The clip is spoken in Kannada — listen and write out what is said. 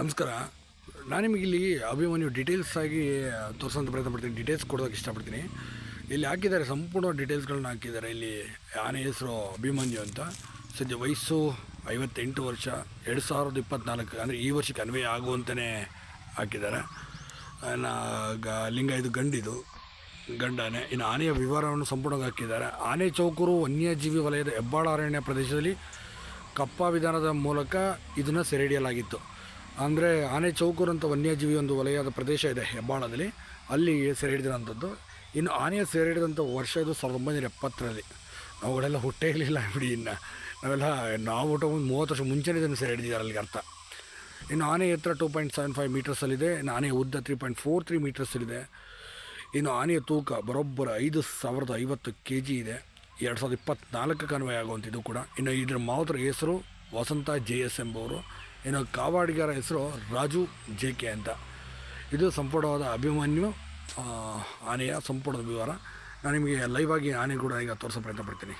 ನಮಸ್ಕಾರ. ನಾನು ನಿಮಗೆ ಇಲ್ಲಿ ಅಭಿಮನ್ಯು ಡಿಟೇಲ್ಸ್ ಆಗಿ ತೋರಿಸೋಂಥ ಪ್ರಯತ್ನ ಪಡ್ತೀನಿ. ಡೀಟೇಲ್ಸ್ ಕೊಡೋದಕ್ಕೆ ಇಷ್ಟಪಡ್ತೀನಿ. ಇಲ್ಲಿ ಹಾಕಿದ್ದಾರೆ, ಸಂಪೂರ್ಣ ಡೀಟೇಲ್ಸ್ಗಳನ್ನ ಹಾಕಿದ್ದಾರೆ. ಇಲ್ಲಿ ಆನೆ ಹೆಸರು ಅಭಿಮನ್ಯು ಅಂತ. ಸದ್ಯ ವಯಸ್ಸು ಐವತ್ತೆಂಟು ವರ್ಷ, ಎರಡು ಸಾವಿರದ ಇಪ್ಪತ್ತ್ನಾಲ್ಕು ಅಂದರೆ ಈ ವರ್ಷಕ್ಕೆ ಅನ್ವಯ ಆಗುವಂತಲೇ ಹಾಕಿದ್ದಾರೆ. ನಾ ಲಿಂಗ ಇದು ಗಂಡಿದು, ಗಂಡಾನೆ. ಇನ್ನು ಆನೆಯ ವಿವರವನ್ನು ಸಂಪೂರ್ಣವಾಗಿ ಹಾಕಿದ್ದಾರೆ. ಆನೆ ಚೌಕರು ವನ್ಯಜೀವಿ ವಲಯದ ಹೆಬ್ಬಾಳ ಅರಣ್ಯ ಪ್ರದೇಶದಲ್ಲಿ ಕಪ್ಪ ವಿಧಾನದ ಮೂಲಕ ಇದನ್ನು ಸೆರೆ ಹಿಡಿಯಲಾಗಿತ್ತು ಅಂದರೆ ಆನೆ ಚೌಕೂರು ಅಂತ ವನ್ಯಜೀವಿ ಒಂದು ವಲಯದ ಪ್ರದೇಶ ಇದೆ ಹೆಬ್ಬಾಳದಲ್ಲಿ. ಅಲ್ಲಿ ಸೆರೆ ಹಿಡಿದಿರೋಂಥದ್ದು ಇನ್ನು ಆನೆಯ ಸೆರೆ ಹಿಡಿದಂಥ ವರ್ಷ ಇದು ಸಾವಿರದ ಒಂಬೈನೂರ ಎಪ್ಪತ್ತರಲ್ಲಿ. ಅವುಗಳೆಲ್ಲ ಹುಟ್ಟೇ ಇರಲಿಲ್ಲ ಬಿಡಿ ಇನ್ನು. ನಾವೆಲ್ಲ ನಾವು ಊಟ ಒಂದು ಮೂವತ್ತು ವರ್ಷ ಮುಂಚೆನೇ ಇದನ್ನು ಸೆರೆ ಹಿಡಿದಿದ್ದಾರೆ ಅಲ್ಲಿಗೆ ಅರ್ಥ. ಇನ್ನು ಆನೆ ಎತ್ತರ ಟೂ ಪಾಯಿಂಟ್ ಸೆವೆನ್ ಫೈವ್ ಮೀಟರ್ಸಲ್ಲಿದೆ. ಇನ್ನು ಆನೆಯ ಉದ್ದ ತ್ರೀ ಪಾಯಿಂಟ್ ಫೋರ್ ತ್ರೀ ಮೀಟರ್ಸಲ್ಲಿದೆ. ಇನ್ನು ಆನೆಯ ತೂಕ ಬರೋಬ್ಬರ ಐದು ಸಾವಿರದ ಐವತ್ತು ಕೆ ಜಿ ಇದೆ. ಎರಡು ಸಾವಿರದ ಇಪ್ಪತ್ತ್ನಾಲ್ಕಕ್ಕೆ ಅನ್ವಯ ಆಗುವಂಥದ್ದು ಕೂಡ. ಇನ್ನು ಇದರ ಮಾತ್ರ ಹೆಸರು ವಸಂತ ಜೆ ಎಸ್ ಎಂಬವರು. ಇನ್ನು ಕಾವಾಡಿಗರ ಹೆಸರು ರಾಜು ಜೆ ಕೆ ಅಂತ. ಇದು ಸಂಪುಟವಾದ ಅಭಿಮನ್ಯು ಆನೆಯ ಸಂಪುಟದ ವಿವರ. ನಾನು ನಿಮಗೆ ಲೈವ್ ಆಗಿ ಆನೆ ಕೂಡ ಈಗ ತೋರಿಸೋ ಪ್ರಯತ್ನ ಪಡ್ತೀನಿ.